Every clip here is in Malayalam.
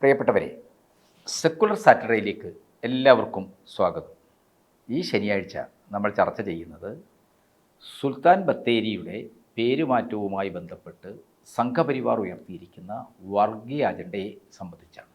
പ്രിയപ്പെട്ടവരെ സെക്കുലർ സാറ്റർഡേയിലേക്ക് എല്ലാവർക്കും സ്വാഗതം. ഈ ശനിയാഴ്ച നമ്മൾ ചർച്ച ചെയ്യുന്നത് സുൽത്താൻ ബത്തേരിയുടെ പേരുമാറ്റവുമായി ബന്ധപ്പെട്ട് സംഘപരിവാർ ഉയർത്തിയിരിക്കുന്ന വർഗീയ അജണ്ടയെ സംബന്ധിച്ചാണ്.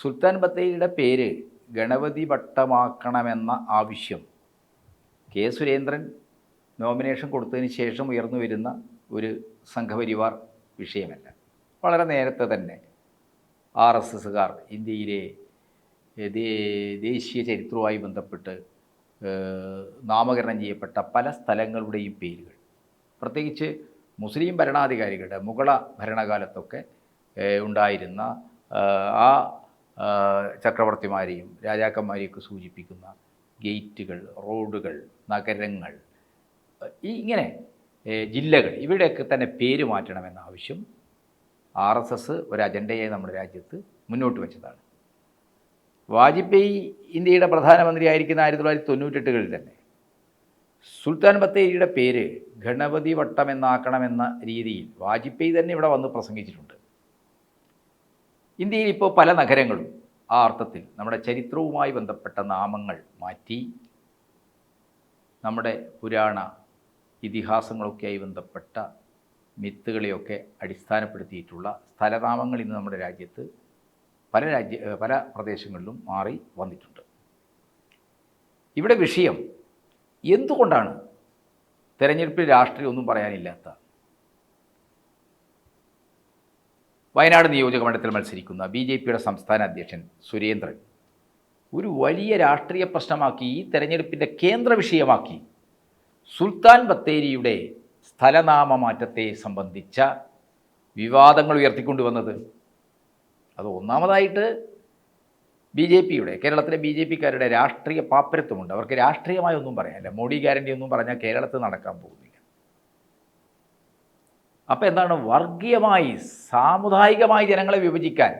സുൽത്താൻ ബത്തേരിയുടെ പേര് ഗണപതി ഭട്ടമാക്കണമെന്ന ആവശ്യം കെ സുരേന്ദ്രൻ നോമിനേഷൻ കൊടുത്തതിന് ശേഷം ഉയർന്നു വരുന്ന ഒരു സംഘപരിവാർ വിഷയമല്ല. വളരെ നേരത്തെ തന്നെ ആർ എസ് എസ്സുകാർ ഇന്ത്യയിലെ ദേശീയ ചരിത്രവുമായി ബന്ധപ്പെട്ട് നാമകരണം ചെയ്യപ്പെട്ട പല സ്ഥലങ്ങളുടെയും പേരുകൾ. പ്രത്യേകിച്ച് മുസ്ലിം ഭരണാധികാരികളുടെ മുഗള ഭരണകാലത്തൊക്കെ ഉണ്ടായിരുന്ന ആ ചക്രവർത്തിമാരെയും രാജാക്കന്മാരെയൊക്കെ സൂചിപ്പിക്കുന്ന ഗേറ്റുകൾ റോഡുകൾ നഗരങ്ങൾ ഇങ്ങനെ ജില്ലകൾ ഇവിടെയൊക്കെ തന്നെ പേര് മാറ്റണമെന്ന ആവശ്യം ആർ എസ് എസ് ഒരു അജണ്ടയായി നമ്മുടെ രാജ്യത്ത് മുന്നോട്ട് വെച്ചതാണ്. വാജ്പേയി ഇന്ത്യയുടെ പ്രധാനമന്ത്രിയായിരിക്കുന്ന ആയിരത്തി തൊള്ളായിരത്തി തൊണ്ണൂറ്റെട്ടുകളിൽ തന്നെ സുൽത്താൻ ബത്തേരിയുടെ പേര് ഗണപതി വട്ടം എന്നാക്കണമെന്ന രീതിയിൽ വാജ്പേയി തന്നെ ഇവിടെ വന്ന് പ്രസംഗിച്ചിട്ടുണ്ട്. ഇന്ത്യയിൽ ഇപ്പോൾ പല നഗരങ്ങളും ആ അർത്ഥത്തിൽ നമ്മുടെ ചരിത്രവുമായി ബന്ധപ്പെട്ട നാമങ്ങൾ മാറ്റി നമ്മുടെ പുരാണ ഇതിഹാസങ്ങളൊക്കെയായി ബന്ധപ്പെട്ട മിത്തുകളെയൊക്കെ അടിസ്ഥാനപ്പെടുത്തിയിട്ടുള്ള സ്ഥലനാമങ്ങൾ ഇന്ന് നമ്മുടെ രാജ്യത്ത് പല രാജ്യ പല പ്രദേശങ്ങളിലും മാറി വന്നിട്ടുണ്ട്. ഇവിടെ വിഷയം എന്തുകൊണ്ടാണ് തെരഞ്ഞെടുപ്പിൽ രാഷ്ട്രീയം ഒന്നും പറയാനില്ലാത്ത? വയനാട് നിയോജക മണ്ഡലത്തിൽ മത്സരിക്കുന്ന ബി ജെ പിയുടെ സംസ്ഥാന അധ്യക്ഷൻ സുരേന്ദ്രൻ ഒരു വലിയ രാഷ്ട്രീയ പ്രശ്നമാക്കി ഈ തെരഞ്ഞെടുപ്പിന്റെ കേന്ദ്ര വിഷയമാക്കി സുൽത്താൻ ബത്തേരിയുടെ സ്ഥലനാമ മാറ്റത്തെ സംബന്ധിച്ച വിവാദങ്ങൾ ഉയർത്തിക്കൊണ്ടുവന്നത്. അത് ഒന്നാമതായിട്ട് ബി ജെ പിയുടെ കേരളത്തിലെ ബി ജെ പിക്കാരുടെ രാഷ്ട്രീയ പാപ്പരത്വമുണ്ട്. അവർക്ക് രാഷ്ട്രീയമായി ഒന്നും പറയാനില്ല. മോഡി ഗ്യാരണ്ടി ഒന്നും പറഞ്ഞാൽ കേരളത്തിൽ നടക്കാൻ പോകുന്നില്ല. അപ്പോൾ എന്താണ്? വർഗീയമായി സാമുദായികമായി ജനങ്ങളെ വിഭജിക്കാൻ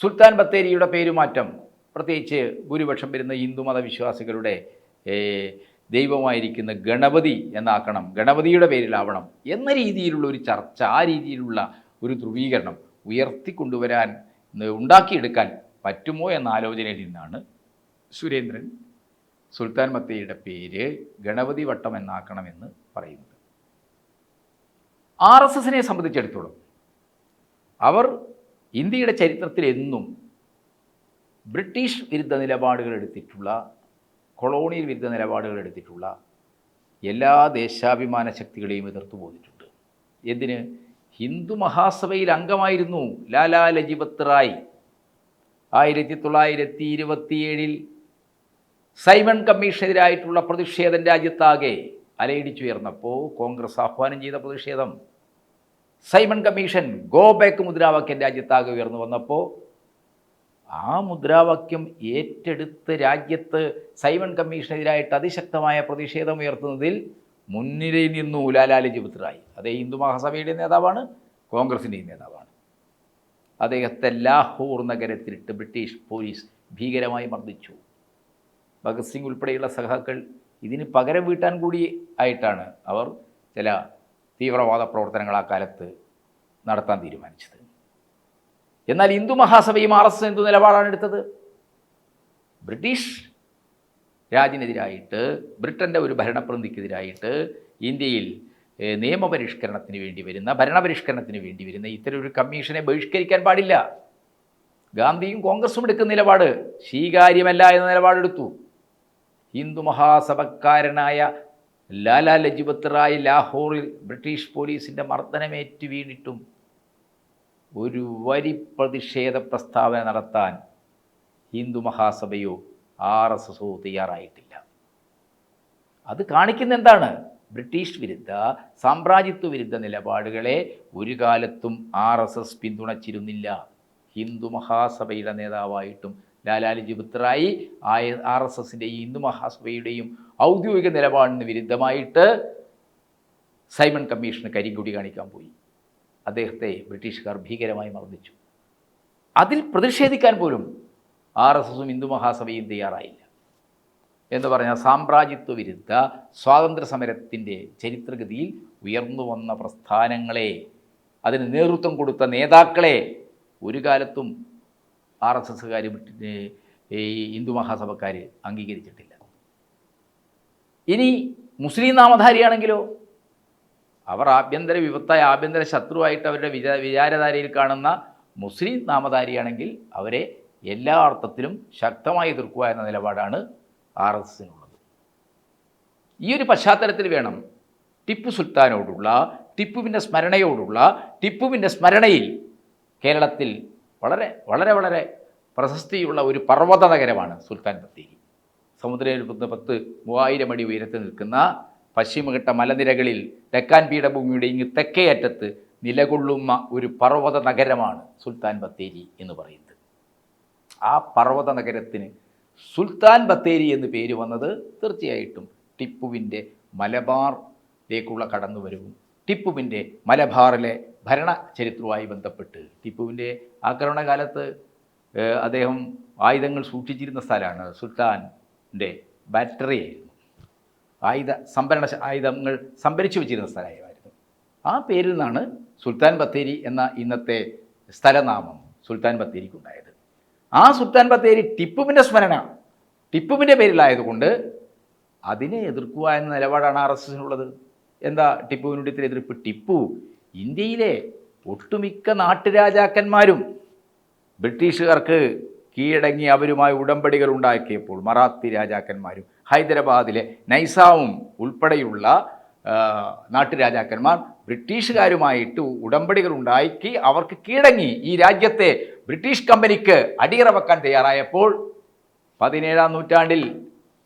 സുൽത്താൻ ബത്തേരിയുടെ പേരുമാറ്റം പ്രത്യേകിച്ച് ഭൂരിപക്ഷം വരുന്ന ഹിന്ദുമത വിശ്വാസികളുടെ ദൈവമായിരിക്കുന്ന ഗണപതി എന്നാക്കണം. ഗണപതിയുടെ പേരിലാവണം എന്ന രീതിയിലുള്ള ഒരു ചർച്ച ആ രീതിയിലുള്ള ഒരു ധ്രുവീകരണം ഉയർത്തിക്കൊണ്ടുവരാൻ ഉണ്ടാക്കിയെടുക്കാൻ പറ്റുമോ എന്ന ആലോചനയിൽ നിന്നാണ് സുരേന്ദ്രൻ സുൽത്താൻ മത്തയുടെ പേര് ഗണപതി വട്ടം എന്നാക്കണമെന്ന് പറയുന്നത്. ആർ എസ് എസിനെ സംബന്ധിച്ചിടത്തോളം അവർ ഇന്ത്യയുടെ ചരിത്രത്തിൽ എന്നും ബ്രിട്ടീഷ് വിരുദ്ധ നിലപാടുകൾ എടുത്തിട്ടുള്ള കൊളോണിയൽ വിരുദ്ധ നിലപാടുകൾ എടുത്തിട്ടുള്ള എല്ലാ ദേശാഭിമാന ശക്തികളെയും എതിർത്തു പോന്നിട്ടുണ്ട്. എന്തിന്? ഹിന്ദു മഹാസഭയിൽ അംഗമായിരുന്നു ലാലാ ലജിപത് റായ്. ആയിരത്തി തൊള്ളായിരത്തി ഇരുപത്തിയേഴിൽ സൈമൺ കമ്മീഷനെതിരായിട്ടുള്ള പ്രതിഷേധം രാജ്യത്താകെ അലയിടിച്ചുയർന്നപ്പോൾ കോൺഗ്രസ് ആഹ്വാനം ചെയ്ത പ്രതിഷേധം. സൈമൺ കമ്മീഷൻ ഗോ ബാക്ക് മുദ്രാവാക്യം രാജ്യത്താകെ ഉയർന്നു വന്നപ്പോൾ ആ മുദ്രാവാക്യം ഏറ്റെടുത്ത് രാജ്യത്ത് സൈമൺ കമ്മീഷനെതിരായിട്ട് അതിശക്തമായ പ്രതിഷേധം ഉയർത്തുന്നതിൽ മുൻനിരയിൽ നിന്നു ലാലാ ജിബുത്രായി. അതേ ഹിന്ദു മഹാസഭയുടെ നേതാവാണ് കോൺഗ്രസിന്റെയും നേതാവാണ്. അദ്ദേഹത്തെ ലാഹോർ നഗരത്തിലിട്ട് ബ്രിട്ടീഷ് പോലീസ് ഭീകരമായി മർദ്ദിച്ചു. ഭഗത് സിംഗ് ഉൾപ്പെടെയുള്ള സഖാക്കൾ ഇതിന് പകരം വീട്ടാൻ കൂടി ആയിട്ടാണ് അവർ ചില തീവ്രവാദ പ്രവർത്തനങ്ങൾ ആ കാലത്ത് നടത്താൻ തീരുമാനിച്ചത്. എന്നാൽ ഹിന്ദു മഹാസഭയും ആർ എസ് എന്തു നിലപാടാണ് എടുത്തത്? ബ്രിട്ടീഷ് രാജിനെതിരായിട്ട് ബ്രിട്ടന്റെ ഒരു ഭരണപ്രതിക്കെതിരായിട്ട് ഇന്ത്യയിൽ നിയമപരിഷ്കരണത്തിന് വേണ്ടി വരുന്ന ഭരണപരിഷ്കരണത്തിന് വേണ്ടി വരുന്ന ഇത്തരം ഒരു കമ്മീഷനെ ബഹിഷ്കരിക്കാൻ പാടില്ല. ഗാന്ധിയും കോൺഗ്രസും എടുക്കുന്ന നിലപാട് സ്വീകാര്യമല്ല എന്ന നിലപാടെടുത്തു. ഹിന്ദു മഹാസഭക്കാരനായ ലാലാ ലജ്പത് റായ് ലാഹോറിൽ ബ്രിട്ടീഷ് പോലീസിന്റെ മർദ്ദനമേറ്റ് വീണിട്ടും ഒരു വരി പ്രതിഷേധ പ്രസ്താവന നടത്താൻ ഹിന്ദു മഹാസഭയോ ആർ എസ് എസോ തയ്യാറായിട്ടില്ല. അത് കാണിക്കുന്ന എന്താണ്? ബ്രിട്ടീഷ് വിരുദ്ധ സാമ്രാജ്യത്വ വിരുദ്ധ നിലപാടുകളെ ഒരു കാലത്തും ആർ എസ് എസ് പിന്തുണച്ചിരുന്നില്ല. ഹിന്ദു മഹാസഭയുടെ നേതാവായിട്ടും ലാലാലിജി പുത്രായി ആർ എസ് എസിന്റെയും ഹിന്ദു മഹാസഭയുടെയും ഔദ്യോഗിക നിലപാടിന് വിരുദ്ധമായിട്ട് സൈമൺ കമ്മീഷന് കരിങ്കുടി കാണിക്കാൻ പോയി. അദ്ദേഹത്തെ ബ്രിട്ടീഷുകാർ ഭീകരമായി മർദ്ദിച്ചു. അതിൽ പ്രതിഷേധിക്കാൻ പോലും ആർ എസ് എസും ഹിന്ദു മഹാസഭയും തയ്യാറായില്ല. എന്ന് പറഞ്ഞാൽ സാമ്രാജ്യത്വ വിരുദ്ധ സ്വാതന്ത്ര്യ സമരത്തിന്റെ ചരിത്രഗതിയിൽ ഉയർന്നു വന്ന പ്രസ്ഥാനങ്ങളെ അതിന് നേതൃത്വം കൊടുത്ത നേതാക്കളെ ഒരു കാലത്തും ആർ എസ് എസ്സുകാർ ഈ ഹിന്ദു മഹാസഭക്കാർ അംഗീകരിച്ചിട്ടില്ല. ഇനി മുസ്ലിം നാമധാരിയാണെങ്കിലോ അവർ ആഭ്യന്തര വിപത്തായ ആഭ്യന്തര ശത്രുവായിട്ട് അവരുടെ വിചാ വിചാരധാരയിൽ കാണുന്ന മുസ്ലിം നാമധാരിയാണെങ്കിൽ അവരെ എല്ലാ അർത്ഥത്തിലും ശക്തമായി എതിർക്കുക എന്ന നിലപാടാണ് ആർ എസ് എസിനുള്ളത്. ഈ ഒരു പശ്ചാത്തലത്തിൽ വേണം ടിപ്പു സുൽത്താനോടുള്ള ടിപ്പുവിന്റെ സ്മരണയോടുള്ള ടിപ്പുവിന്റെ സ്മരണയിൽ കേരളത്തിൽ വളരെ വളരെ വളരെ പ്രശസ്തിയുള്ള ഒരു പർവത നഗരമാണ് സുൽത്താൻ ബത്തേരി. സമുദ്രനിരപ്പിൽ പത്ത് മൂവായിരം അടി ഉയരത്തിൽ നിൽക്കുന്ന പശ്ചിമഘട്ട മലനിരകളിൽ തെക്കാൻ പീഠഭൂമിയുടെ ഇങ്ങ് തെക്കേ അറ്റത്ത് നിലകൊള്ളുന്ന ഒരു പർവത നഗരമാണ് സുൽത്താൻ ബത്തേരി എന്ന് പറയുന്നത്. ആ പർവത നഗരത്തിന് സുൽത്താൻ ബത്തേരി എന്ന് പേര് വന്നത് തീർച്ചയായിട്ടും ടിപ്പുവിന്റെ മലബാറിലേക്കുള്ള കടന്നുവരവും ടിപ്പുവിന്റെ മലബാറിലെ ഭരണ ചരിത്രവുമായി ബന്ധപ്പെട്ട് ടിപ്പുവിന്റെ ആക്രമണകാലത്ത് അദ്ദേഹം ആയുധങ്ങൾ സൂക്ഷിച്ചിരുന്ന സ്ഥലമാണ് സുൽത്താന്റെ ബാറ്ററി ആയുധ സംഭരണ ആയുധങ്ങൾ സംഭരിച്ചു വെച്ചിരുന്ന സ്ഥലമായിരുന്നു. ആ പേരിൽ നിന്നാണ് സുൽത്താൻ ബത്തേരി എന്ന ഇന്നത്തെ സ്ഥലനാമം സുൽത്താൻ ബത്തേരിക്കുണ്ടായത്. ആ സുൽത്താൻ ബത്തേരി ടിപ്പുവിന്റെ സ്മരണ ടിപ്പുവിന്റെ പേരിലായതുകൊണ്ട് അതിനെ എതിർക്കുക എന്ന നിലപാടാണ് ആർ എസ് എസിനുള്ളത്. എന്താ ടിപ്പുവിനുടെ ഇത്ര എതിർപ്പ്? ടിപ്പു ഇന്ത്യയിലെ ഒട്ടുമിക്ക നാട്ടുരാജാക്കന്മാരും ബ്രിട്ടീഷുകാർക്ക് കീഴടങ്ങി അവരുമായി ഉടമ്പടികൾ ഉണ്ടാക്കിയപ്പോൾ മറാത്തി രാജാക്കന്മാരും ഹൈദരാബാദിലെ നൈസാവും ഉൾപ്പെടെയുള്ള നാട്ടുരാജാക്കന്മാർ ബ്രിട്ടീഷുകാരുമായിട്ട് ഉടമ്പടികൾ ഉണ്ടാക്കി അവർക്ക് കീഴടങ്ങി ഈ രാജ്യത്തെ ബ്രിട്ടീഷ് കമ്പനിക്ക് അടിയറ വെക്കാൻ തയ്യാറായപ്പോൾ പതിനേഴാം നൂറ്റാണ്ടിൽ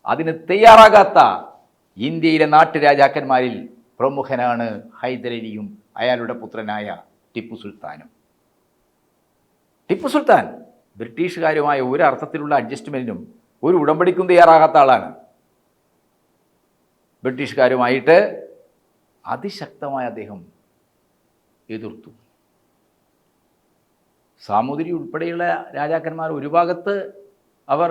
അതിന് തയ്യാറാകാത്ത ഇന്ത്യയിലെ നാട്ടുരാജാക്കന്മാരിൽ പ്രമുഖനാണ് ഹൈദരലിയും അയാളുടെ പുത്രനായ ടിപ്പു സുൽത്താനും. ടിപ്പു സുൽത്താൻ ബ്രിട്ടീഷുകാരുമായ ഒരു അർത്ഥത്തിലുള്ള അഡ്ജസ്റ്റ്മെന്റിനും ഒരു ഉടമ്പടിക്കും തയ്യാറാകാത്ത ആളാണ്. ബ്രിട്ടീഷുകാരുമായിട്ട് അതിശക്തമായ അദ്ദേഹം എതിർത്തു. സാമൂതിരി ഉൾപ്പെടെയുള്ള രാജാക്കന്മാർ ഒരു ഭാഗത്ത് അവർ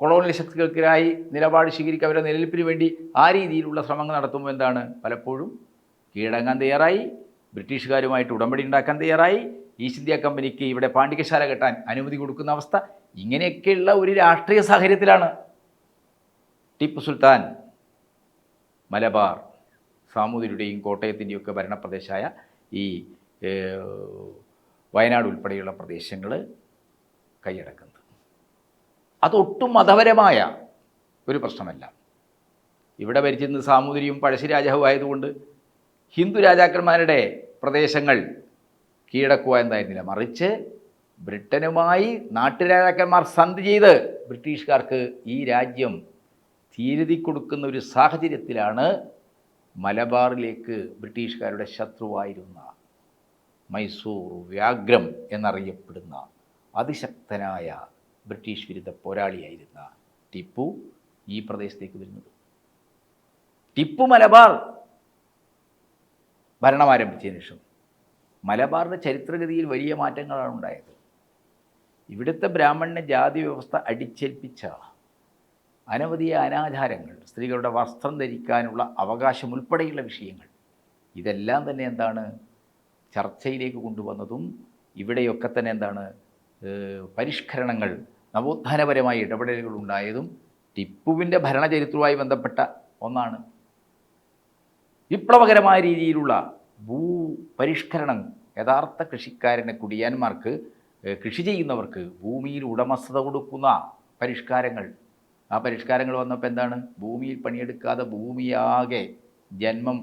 കൊളോണിയൽ ശക്തികൾക്കെതിരായി നിലപാട് സ്വീകരിക്കുക അവരുടെ നിലനിൽപ്പിന് വേണ്ടി ആ രീതിയിലുള്ള ശ്രമങ്ങൾ നടത്തുമ്പോൾ എന്താണ്? പലപ്പോഴും കീഴടങ്ങാൻ തയ്യാറായി ബ്രിട്ടീഷുകാരുമായിട്ട് ഉടമ്പടി ഉണ്ടാക്കാൻ തയ്യാറായി ഈസ്റ്റ് ഇന്ത്യ കമ്പനിക്ക് ഇവിടെ പാണ്ഡികശാല കെട്ടാൻ അനുമതി കൊടുക്കുന്ന അവസ്ഥ ഇങ്ങനെയൊക്കെയുള്ള ഒരു രാഷ്ട്രീയ സാഹചര്യത്തിലാണ്. ടിപ്പു സുൽത്താൻ മലബാർ സാമൂതിരിയുടെയും കോട്ടയത്തിന്റെയും ഒക്കെ ഭരണപ്രദേശമായ ഈ വയനാട് ഉൾപ്പെടെയുള്ള പ്രദേശങ്ങൾ കൈയടക്കുന്നത്. അതൊട്ടും മതപരമായ ഒരു പ്രശ്നമല്ല. ഇവിടെ ഭരിച്ചിരുന്ന സാമൂതിരിയും പഴശ്ശിരാജാവും ആയതുകൊണ്ട് ഹിന്ദു രാജാക്കന്മാരുടെ പ്രദേശങ്ങൾ കീഴടക്കുക എന്തായിരുന്നില്ല. മറിച്ച് ബ്രിട്ടനുമായി നാട്ടുരാജാക്കന്മാർ സന്ധി ചെയ്ത് ബ്രിട്ടീഷുകാർക്ക് ഈ രാജ്യം തീരുതി കൊടുക്കുന്ന ഒരു സാഹചര്യത്തിലാണ് മലബാറിലേക്ക് ബ്രിട്ടീഷുകാരുടെ ശത്രുവായിരുന്ന മൈസൂർ വ്യാഗ്രം എന്നറിയപ്പെടുന്ന അതിശക്തനായ ബ്രിട്ടീഷ് വിരുദ്ധ പോരാളിയായിരുന്ന ടിപ്പു ഈ പ്രദേശത്തേക്ക് വരുന്നത് ടിപ്പു മലബാർ ഭരണം ആരംഭിച്ചതിന് ശേഷം മലബാറിന്റെ ചരിത്രഗതിയിൽ വലിയ മാറ്റങ്ങളാണ് ഉണ്ടായത്. ഇവിടുത്തെ ബ്രാഹ്മണ ജാതി വ്യവസ്ഥ അടിച്ചേൽപ്പിച്ച അനവധി അനാചാരങ്ങൾ സ്ത്രീകളുടെ വസ്ത്രം ധരിക്കാനുള്ള അവകാശം ഉൾപ്പെടെയുള്ള വിഷയങ്ങൾ ഇതെല്ലാം തന്നെ എന്താണ് ചർച്ചയിലേക്ക് കൊണ്ടുവന്നതും ഇവിടെയൊക്കെ തന്നെ എന്താണ് പരിഷ്കരണങ്ങൾ നവോത്ഥാനപരമായ ഇടപെടലുകൾ ഉണ്ടായതും ടിപ്പുവിന്റെ ഭരണചരിത്രവുമായി ബന്ധപ്പെട്ട ഒന്നാണ്. വിപ്ലവകരമായ രീതിയിലുള്ള ഭൂ പരിഷ്കരണം യഥാർത്ഥ കൃഷിക്കാരന് കുടിയാന്മാർക്ക് കൃഷി ചെയ്യുന്നവർക്ക് ഭൂമിയിൽ ഉടമസ്ഥത കൊടുക്കുന്ന പരിഷ്കാരങ്ങൾ. ആ പരിഷ്കാരങ്ങൾ വന്നപ്പോൾ എന്താണ്? ഭൂമിയിൽ പണിയെടുക്കാതെ ഭൂമിയാകെ ജന്മം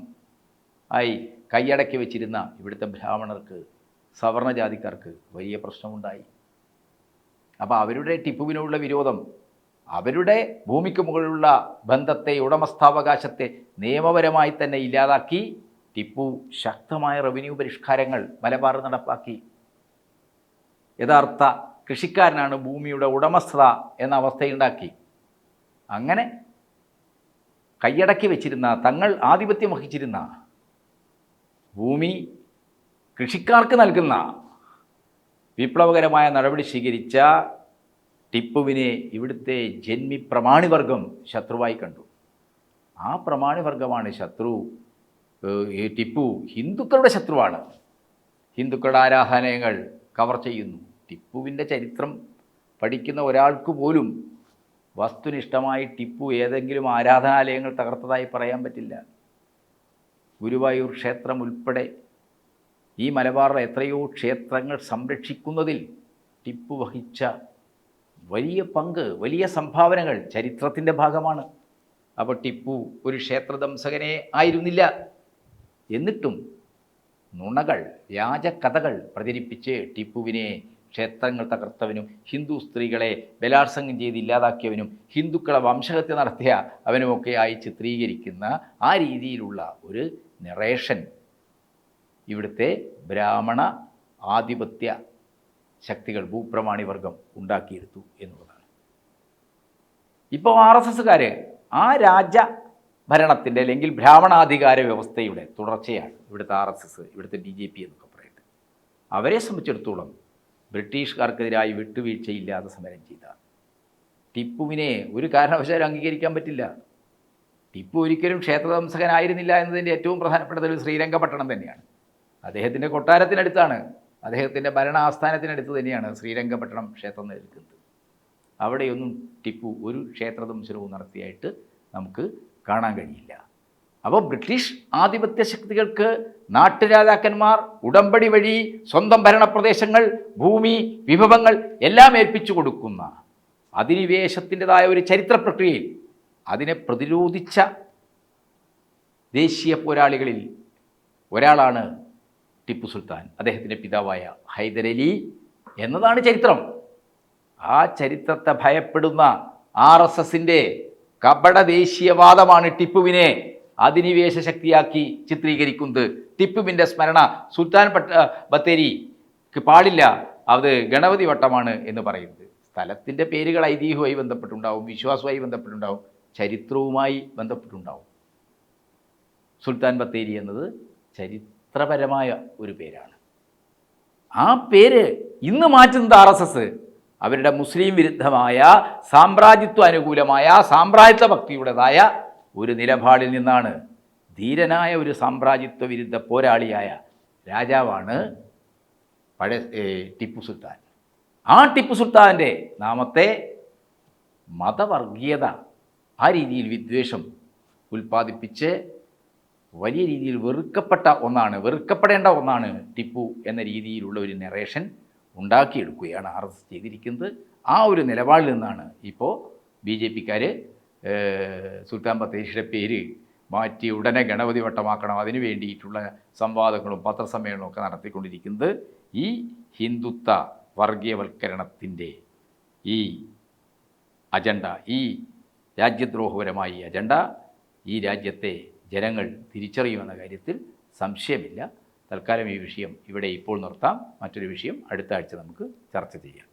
ആയി കൈയടക്കി വെച്ചിരുന്ന ഇവിടുത്തെ ബ്രാഹ്മണർക്ക് സവർണജാതിക്കാർക്ക് വലിയ പ്രശ്നമുണ്ടായി. അപ്പോൾ അവരുടെ ടിപ്പുവിനോടുള്ള വിരോധം അവരുടെ ഭൂമിക്ക് മുകളിലുള്ള ബന്ധത്തെ ഉടമസ്ഥാവകാശത്തെ നിയമപരമായി തന്നെ ഇല്ലാതാക്കി ടിപ്പു ശക്തമായ റവന്യൂ പരിഷ്കാരങ്ങൾ മലബാർ നടപ്പാക്കി. യഥാർത്ഥ കൃഷിക്കാരനാണ് ഭൂമിയുടെ ഉടമസ്ഥത എന്ന അവസ്ഥയുണ്ടാക്കി. അങ്ങനെ കൈയടക്കി വെച്ചിരുന്ന തങ്ങൾ ആധിപത്യം വഹിച്ചിരുന്ന ഭൂമി കൃഷിക്കാർക്ക് നൽകുന്ന വിപ്ലവകരമായ നടപടി സ്വീകരിച്ച ടിപ്പുവിനെ ഇവിടുത്തെ ജന്മി പ്രമാണിവർഗം ശത്രുവായി കണ്ടു. ആ പ്രമാണിവർഗമാണ് ശത്രു. ഈ ടിപ്പു ഹിന്ദുക്കളുടെ ശത്രുവാണ്. ഹിന്ദുക്കളുടെ ആരാധനയങ്ങൾ കവർ ചെയ്യുന്നു. ടിപ്പുവിന്റെ ചരിത്രം പഠിക്കുന്ന ഒരാൾക്ക് പോലും വസ്തുനിഷ്ഠമായി ടിപ്പു ഏതെങ്കിലും ആരാധനാലയങ്ങൾ തകർത്തതായി പറയാൻ പറ്റില്ല. ഗുരുവായൂർ ക്ഷേത്രം ഉൾപ്പെടെ ഈ മലബാറിലെ എത്രയോ ക്ഷേത്രങ്ങൾ സംരക്ഷിക്കുന്നതിൽ ടിപ്പു വഹിച്ച വലിയ പങ്ക് വലിയ സംഭാവനകൾ ചരിത്രത്തിന്റെ ഭാഗമാണ്. അപ്പോൾ ടിപ്പു ഒരു ക്ഷേത്രദംസകനെ ആയിരുന്നില്ല. എന്നിട്ടും നുണകൾ വ്യാജകഥകൾ പ്രചരിപ്പിച്ച് ടിപ്പുവിനെ ക്ഷേത്രങ്ങൾ തകർത്തവനും ഹിന്ദു സ്ത്രീകളെ ബലാത്സംഗം ചെയ്ത് ഇല്ലാതാക്കിയവനും ഹിന്ദുക്കളെ വംശഹത്യ നടത്തിയ അവനുമൊക്കെയായി ചിത്രീകരിക്കുന്ന ആ രീതിയിലുള്ള ഒരു നിറേഷൻ ഇവിടുത്തെ ബ്രാഹ്മണ ആധിപത്യ ശക്തികൾ ഭൂപ്രമാണി വർഗം ഉണ്ടാക്കിയെടുത്തു എന്നുള്ളതാണ്. ഇപ്പോൾ ആർ എസ് എസ്സുകാർ ആ രാജ ഭരണത്തിന്റെ അല്ലെങ്കിൽ ബ്രാഹ്മണാധികാര വ്യവസ്ഥയുടെ തുടർച്ചയാണ് ഇവിടുത്തെ ആർ എസ് എസ് ഇവിടുത്തെ ബി ജെ പി എന്നൊക്കെ പറയുന്നത് അവരെ സംബന്ധിച്ചിടത്തോളം ബ്രിട്ടീഷുകാർക്കെതിരായി വിട്ടുവീഴ്ചയില്ലാതെ സമരം ചെയ്ത ടിപ്പുവിനെ ഒരു കാരണവശാലും അംഗീകരിക്കാൻ പറ്റില്ല. ടിപ്പു ഒരിക്കലും ക്ഷേത്രദംസകനായിരുന്നില്ല എന്നതിന്റെ ഏറ്റവും പ്രധാനപ്പെട്ട തെളിവ് ശ്രീരംഗപട്ടണം തന്നെയാണ്. അദ്ദേഹത്തിന്റെ കൊട്ടാരത്തിനടുത്താണ് അദ്ദേഹത്തിന്റെ ഭരണ ആസ്ഥാനത്തിനടുത്ത് തന്നെയാണ് ശ്രീരംഗപട്ടണം ക്ഷേത്രം നിൽക്കുന്നത് അവിടെയൊന്നും ടിപ്പു ഒരു ക്ഷേത്രദംശനവും നടത്തിയായിട്ട് നമുക്ക് കാണാൻ കഴിയില്ല. അപ്പോൾ ബ്രിട്ടീഷ് ആധിപത്യ ശക്തികൾക്ക് നാട്ടുരാജാക്കന്മാർ ഉടമ്പടി വഴി സ്വന്തം ഭരണപ്രദേശങ്ങൾ ഭൂമി വിഭവങ്ങൾ എല്ലാം ഏൽപ്പിച്ചു കൊടുക്കുന്ന അധിനിവേശത്തിന്റെതായ ഒരു ചരിത്ര പ്രക്രിയയിൽ അതിനെ പ്രതിരോധിച്ച ദേശീയ പോരാളികളിൽ ഒരാളാണ് ടിപ്പു സുൽത്താൻ അദ്ദേഹത്തിന്റെ പിതാവായ ഹൈദരലി എന്നതാണ് ചരിത്രം. ആ ചരിത്രത്തെ ഭയപ്പെടുന്ന ആർ എസ് എസിന്റെ കപട ദേശീയവാദമാണ് ടിപ്പുവിനെ അധിനിവേശ ശക്തിയാക്കി ചിത്രീകരിക്കുന്നത്. ടിപ്പുവിന്റെ സ്മരണ സുൽത്താൻ പട്ട ബത്തേരിക്ക് പാടില്ല. അത് ഗണപതി വട്ടമാണ് എന്ന് പറയുന്നത്. സ്ഥലത്തിന്റെ പേരുകൾ ഐതിഹ്യവുമായി ബന്ധപ്പെട്ടുണ്ടാവും വിശ്വാസവുമായി ബന്ധപ്പെട്ടുണ്ടാവും ചരിത്രവുമായി ബന്ധപ്പെട്ടുണ്ടാവും. സുൽത്താൻ ബത്തേരി എന്നത് ചരിത്രപരമായ ഒരു പേരാണ്. ആ പേര് ഇന്ന് മാറ്റുന്നത് ആർ എസ് എസ്. അവരുടെ മുസ്ലിം വിരുദ്ധമായ സാമ്രാജ്യത്വ അനുകൂലമായ സാമ്രാജ്യത്വ ഭക്തിയുടേതായ ഒരു നിലപാടിൽ നിന്നാണ് ധീരനായ ഒരു സാമ്രാജ്യത്വ വിരുദ്ധ പോരാളിയായ രാജാവാണ് പഴയ ടിപ്പു സുൽത്താൻ. ആ ടിപ്പു സുൽത്താന്റെ നാമത്തെ മതവർഗീയത ആ രീതിയിൽ വിദ്വേഷം ഉൽപ്പാദിപ്പിച്ച് വലിയ രീതിയിൽ വെറുക്കപ്പെട്ട ഒന്നാണ് വെറുക്കപ്പെടേണ്ട ഒന്നാണ് ടിപ്പു എന്ന രീതിയിലുള്ള ഒരു നെറേഷൻ ഉണ്ടാക്കിയെടുക്കുകയാണ് ആർ എസ് എസ് ചെയ്തിരിക്കുന്നത്. ആ ഒരു നിലപാടിൽ നിന്നാണ് ഇപ്പോൾ ബി ജെ പിക്കാർ സുൽത്താൻ ബത്തേഷിയുടെ പേര് മാറ്റി ഉടനെ ഗണപതി വട്ടമാക്കണം. അതിനു വേണ്ടിയിട്ടുള്ള സംവാദങ്ങളും പത്രസമ്മേളനവും ഒക്കെ നടത്തിക്കൊണ്ടിരിക്കുന്നത് ഈ ഹിന്ദുത്വ വർഗീയവൽക്കരണത്തിന്റെ ഈ അജണ്ട ഈ രാജ്യദ്രോഹപരമായ ഈ അജണ്ട ഈ രാജ്യത്തെ ജനങ്ങൾ തിരിച്ചറിയുമെന്ന കാര്യത്തിൽ സംശയമില്ല. തൽക്കാലം ഈ വിഷയം ഇവിടെ ഇപ്പോൾ നിർത്താം. മറ്റൊരു വിഷയം അടുത്ത ആഴ്ച നമുക്ക് ചർച്ച ചെയ്യാം.